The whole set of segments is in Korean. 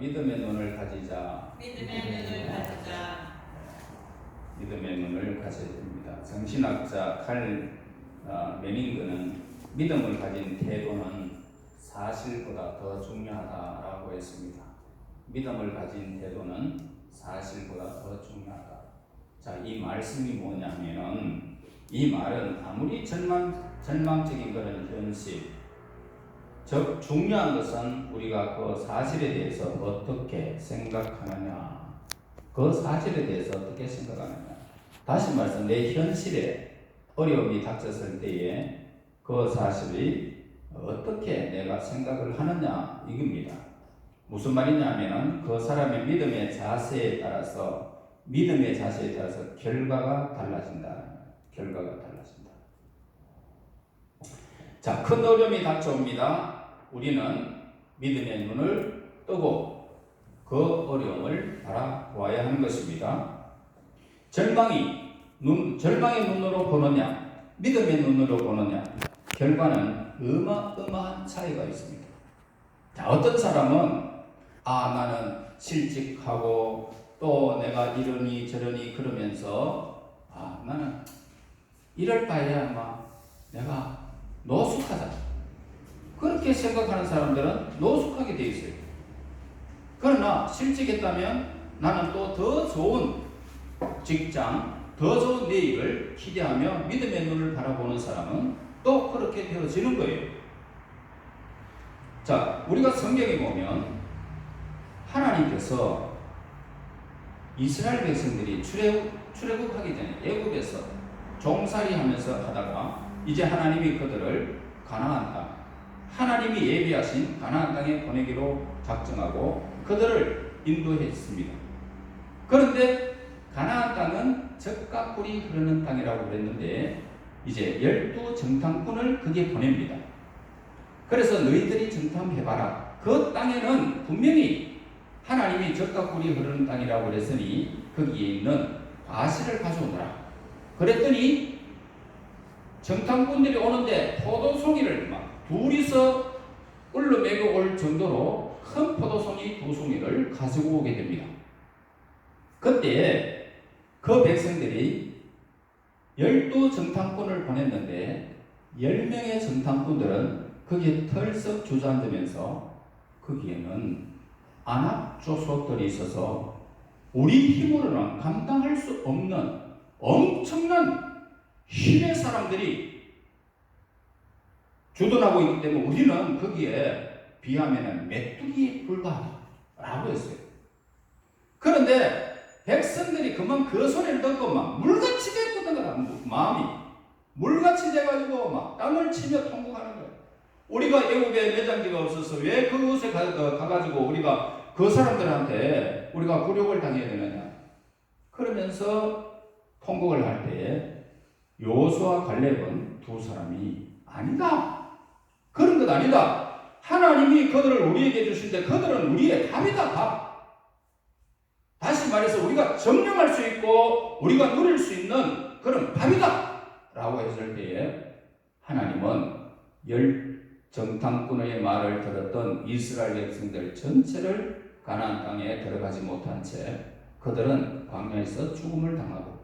믿음의 눈을 가지자. 믿음의 눈을 가지자. 믿음의 눈을 가져야 됩니다. 정신학자 칼 어, 메닝크는 믿음을 가진 태도는 사실보다 더 중요하다라고 했습니다. 믿음을 가진 태도는 사실보다 더 중요하다. 자, 이 말씀이 뭐냐면은 이 말은 아무리 절망 절망적인 그런 현실, 즉 중요한 것은 우리가 그 사실에 대해서 어떻게 생각하느냐, 그 사실에 대해서 어떻게 생각하느냐. 다시 말해서 내 현실에 어려움이 닥쳤을 때에 그 사실이 어떻게 내가 생각을 하느냐 이겁니다. 무슨 말이냐면은 그 사람의 믿음의 자세에 따라서 믿음의 자세에 따라서 결과가 달라진다. 결과가 달라진다. 자, 큰 어려움이 닥쳐옵니다. 우리는 믿음의 눈을 뜨고 그 어려움을 바라보아야 하는 것입니다. 절망이 눈, 절망의 눈으로 보느냐, 믿음의 눈으로 보느냐, 결과는 어마어마한 차이가 있습니다. 자, 어떤 사람은 아 나는 실직하고 또 내가 이러니 저러니 그러면서 아 나는 이럴 바에야 아마 내가 노숙하자 그렇게 생각하는 사람들은 노숙하게 돼 있어요. 그러나 실직했다면 나는 또 더 좋은 직장, 더 좋은 내일을 기대하며 믿음의 눈을 바라보는 사람은 또 그렇게 되어지는 거예요. 자, 우리가 성경에 보면 하나님께서 이스라엘 백성들이 출애굽, 출애굽하기 전에 애굽에서 종살이 하면서 하다가 이제 하나님이 그들을 가나안 땅, 하나님이 예비하신 가나안 땅에 보내기로 작정하고 그들을 인도했습니다. 그런데 가나안 땅은 젖과 꿀이 흐르는 땅이라고 그랬는데 이제 열두 정탐꾼을 그게 보냅니다. 그래서 너희들이 정탐해봐라. 그 땅에는 분명히 하나님이 젖과 꿀이 흐르는 땅이라고 그랬으니 거기에 있는 과실을 가져오너라. 그랬더니 정탐꾼들이 오는데 포도송이를 막 둘이서 꿀로 매고 올 정도로 큰 포도송이 두 송이를 가지고 오게 됩니다. 그때 그 백성들이 열두 정탐꾼을 보냈는데 열 명의 정탐꾼들은 거기에 털썩 주저앉으면서 거기에는 안압조소들이 있어서 우리 힘으로는 감당할 수 없는 엄청난 힘의 사람들이 주둔하고 있기 때문에 우리는 거기에 비하면 메뚜기에 불과하다라고 했어요. 그런데 백성들이 그만 그 소리를 듣고 막 물같이 됐거든 거라 마음이 물같이 돼가지고 막 땅을 치며 통곡하는 거예요. 우리가 애국에 매장지가 없어서 왜 그곳에 가, 어, 가가지고 우리가 그 사람들한테 우리가 굴욕을 당해야 되느냐? 그러면서 통곡을 할 때에 요수와 갈렙은 두 사람이 아니다. 그런 것 아니다. 하나님이 그들을 우리에게 주신데 그들은 우리의 답이다. 답. 다시 말해서 우리가 점령할 수 있고 우리가 누릴 수 있는 그런 밥이다. 라고 했을 때에 하나님은 열 정탐꾼의 말을 들었던 이스라엘 백성들 전체를 가나안 땅에 들어가지 못한 채 그들은 광야에서 죽음을 당하고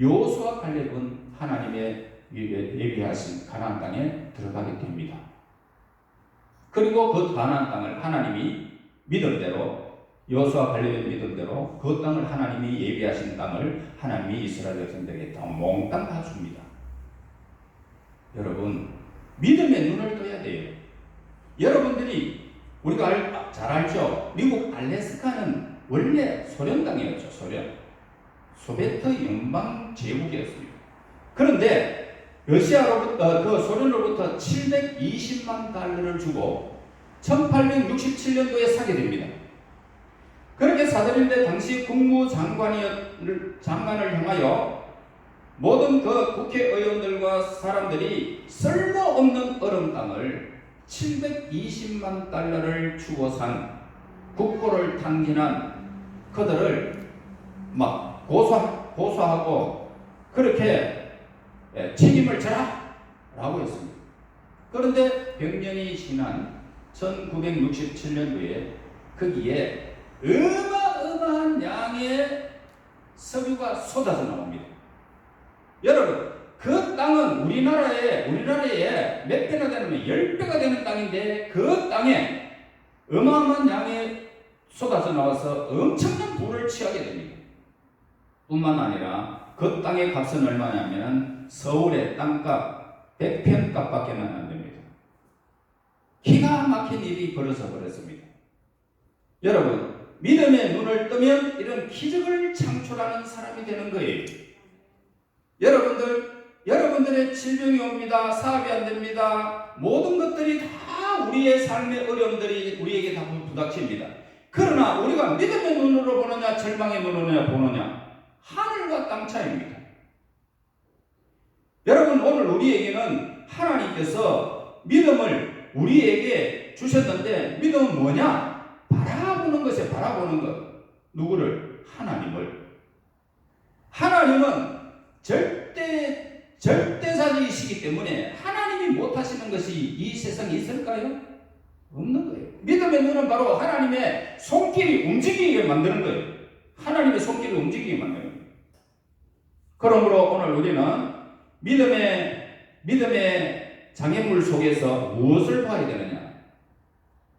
요수와 갈렙은 하나님의 예비하신 가나안 땅에 들어가게 됩니다. 그리고 그 가나안 땅을 하나님이 믿음대로 여수와 갈렙의 믿음대로 그 땅을 하나님이 예비하신 땅을 하나님이 이스라엘 백성들에게 다 몽땅 다 줍니다. 여러분 믿음의 눈을 떠야 돼요. 여러분들이 우리가 알, 잘 알죠. 미국 알래스카는 원래 소련 땅이었죠. 소련 소베트 연방 제국이었습니다. 그런데 러시아로부터 그 소련으로부터 720만 달러를 주고 1867년도에 사게 됩니다. 그렇게 사들인데 당시 국무장관이 장관을 향하여 모든 그 국회의원들과 사람들이 쓸모없는 얼음 땅을 720만 달러를 주고 산 국고를 탕진한 그들을 막 고소, 고소하고 그렇게 예, 책임을 져라! 라고 했습니다. 그런데 100년이 지난 1967년도에 거기에 어마어마한 양의 석유가 쏟아져 나옵니다. 여러분, 그 땅은 우리나라에, 우리나라에 몇 배가 되냐면 열 배가 되는 땅인데 그 땅에 어마어마한 양의 쏟아져 나와서 엄청난 부를 취하게 됩니다. 뿐만 아니라 그 땅의 값은 얼마냐면 서울의 땅값 100평값밖에 안 됩니다. 기가 막힌 일이 벌어져 버렸습니다. 여러분, 믿음의 눈을 뜨면 이런 기적을 창출하는 사람이 되는 거예요. 여러분들, 여러분들의 질병이 옵니다. 사업이 안 됩니다. 모든 것들이 다 우리의 삶의 어려움들이 우리에게 다 부닥칩니다. 그러나 우리가 믿음의 눈으로 보느냐, 절망의 눈으로 보느냐, 하늘과 땅 차이입니다. 여러분, 오늘 우리에게는 하나님께서 믿음을 우리에게 주셨는데, 믿음은 뭐냐? 바라보는 것에 바라보는 것. 누구를? 하나님을. 하나님은 절대, 절대자이시기 때문에 하나님이 못하시는 것이 이 세상에 있을까요? 없는 거예요. 믿음의 눈은 바로 하나님의 손길이 움직이게 만드는 거예요. 하나님의 손길이 움직이게 만드는 거예요. 그러므로 오늘 우리는 믿음의, 믿음의 장애물 속에서 무엇을 봐야 되느냐?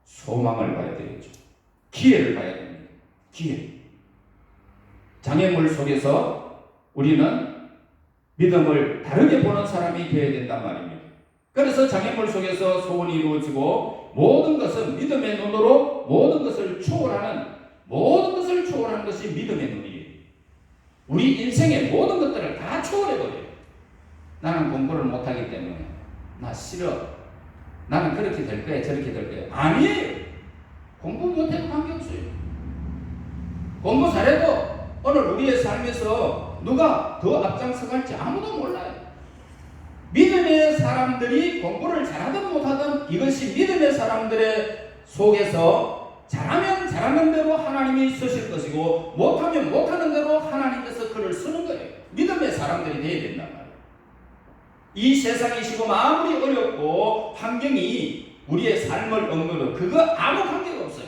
소망을 봐야 되겠죠. 기회를 봐야 됩니다. 기회. 장애물 속에서 우리는 믿음을 다르게 보는 사람이 되어야 된단 말입니다. 그래서 장애물 속에서 소원이 이루어지고 모든 것은 믿음의 눈으로 모든 것을 초월하는 모든 것을 초월하는 것이 믿음의 눈이에요. 우리 인생의 모든 것들을 다 초월해버려요. 나는 공부를 못하기 때문에 나 싫어. 나는 그렇게 될 거야 저렇게 될 거야. 아니에요. 공부 못해도 관계없어요. 공부 잘해도 오늘 우리의 삶에서 누가 더 앞장서 갈지 아무도 몰라요. 믿음의 사람들이 공부를 잘하든 못하든 이것이 믿음의 사람들의 속에서 잘하면 잘하는 대로 하나님이 쓰실 것이고 못하면 못하는 대로 하나님께서 그를 쓰는 거예요. 믿음의 사람들이 되어야 된단 말이에요. 이 세상이 지금 아무리 어렵고 환경이 우리의 삶을 엉거려 그거 아무 관계가 없어요.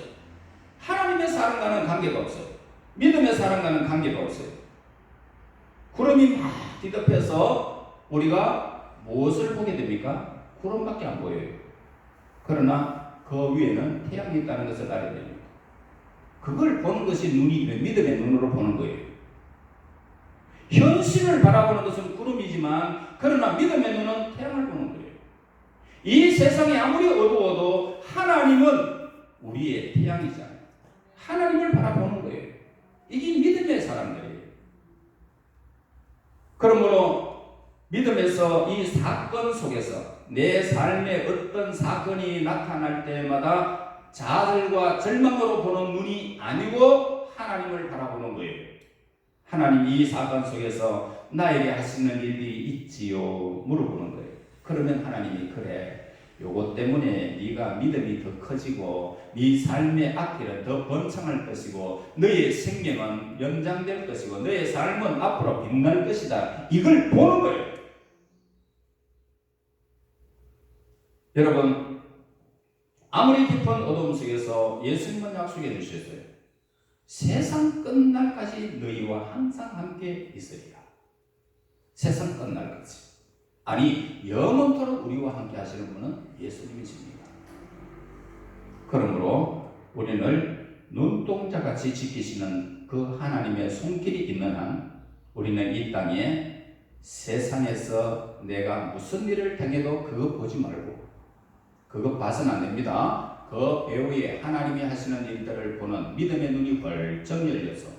하나님의 사랑과는 관계가 없어요. 믿음의 사랑과는 관계가 없어요. 구름이 막 뒤덮여서 우리가 무엇을 보게 됩니까? 구름밖에 안 보여요. 그러나 그 위에는 태양이 있다는 것을 알아야 됩니다. 그걸 보는 것이 눈이 믿음의 눈으로 보는 거예요. 현실을 바라보는 것은 구름이지만 그러나 믿음의 눈은 태양을 보는 거예요. 이 세상이 아무리 어두워도 하나님은 우리의 태양이잖아요. 하나님을 바라보는 거예요. 이게 믿음의 사람들이에요. 그러므로 믿음에서 이 사건 속에서 내 삶에 어떤 사건이 나타날 때마다 자들과 절망으로 보는 눈이 아니고 하나님을 바라보는 거예요. 하나님 이 사건 속에서 나에게 하시는 일이 있지요? 물어보는 거예요. 그러면 하나님이 그래. 요것 때문에 네가 믿음이 더 커지고 네 삶의 앞길은 더 번창할 것이고 너의 생명은 연장될 것이고 너의 삶은 앞으로 빛날 것이다. 이걸 보는 거예요. 여러분 아무리 깊은 어둠 속에서 예수님은 약속해 주셨어요. 세상 끝날까지 너희와 항상 함께 있으리라. 세상 끝날까지. 아니 영원토록 우리와 함께 하시는 분은 예수님이십니다. 그러므로 우리는 눈동자같이 지키시는 그 하나님의 손길이 있는 한 우리는 이 땅에 세상에서 내가 무슨 일을 당해도 그거 보지 말고 그거 봐서는 안 됩니다. 그 배후에 하나님이 하시는 일들을 보는 믿음의 눈이 벌쩍 열려서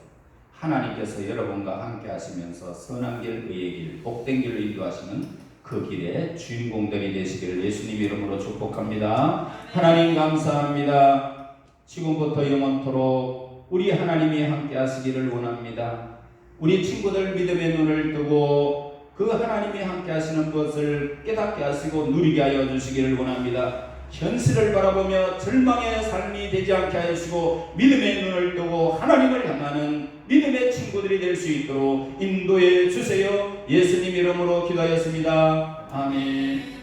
하나님께서 여러분과 함께 하시면서 선한 길, 의의 길, 복된 길로 인도하시는 그 길의 주인공들이 되시기를 예수님 이름으로 축복합니다. 하나님 감사합니다. 지금부터 영원토록 우리 하나님이 함께 하시기를 원합니다. 우리 친구들 믿음의 눈을 뜨고 그 하나님이 함께 하시는 것을 깨닫게 하시고 누리게 하여 주시기를 원합니다. 현실을 바라보며 절망의 삶이 되지 않게 하시고 믿음의 눈을 뜨고 하나님을 향하는 믿음의 친구들이 될 수 있도록 인도해 주세요. 예수님 이름으로 기도하였습니다. 아멘.